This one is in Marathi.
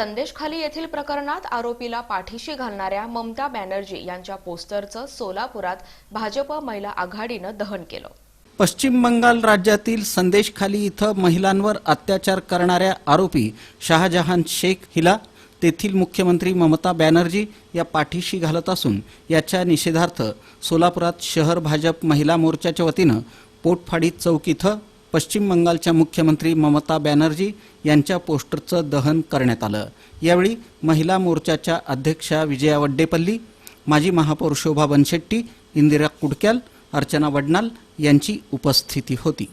संदेशखाली येथील प्रकरणात आरोपीला पाठीशी घालणाऱ्या ममता बॅनर्जी यांच्या पोस्टरचं सोलापुरात भाजप महिला आघाडीनं दहन केलं. पश्चिम बंगाल राज्यातील संदेशखाली इथं महिलांवर अत्याचार करणाऱ्या आरोपी शहाजहान शेख हिला तेथील मुख्यमंत्री ममता बॅनर्जी या पाठीशी घालत असून याच्या निषेधार्थ सोलापुरात शहर भाजप महिला मोर्चाच्या वतीनं पोटफाडी चौक इथं पश्चिम बंगालच्या मुख्यमंत्री ममता बॅनर्जी यांच्या पोस्टरचं दहन करण्यात आलं. यावेळी महिला मोर्चाच्या अध्यक्षा विजया वड्डेपल्ली माजी महापौर शोभा बनशेट्टी इंदिरा कुडक्याल अर्चना वडनाल यांची उपस्थिती होती.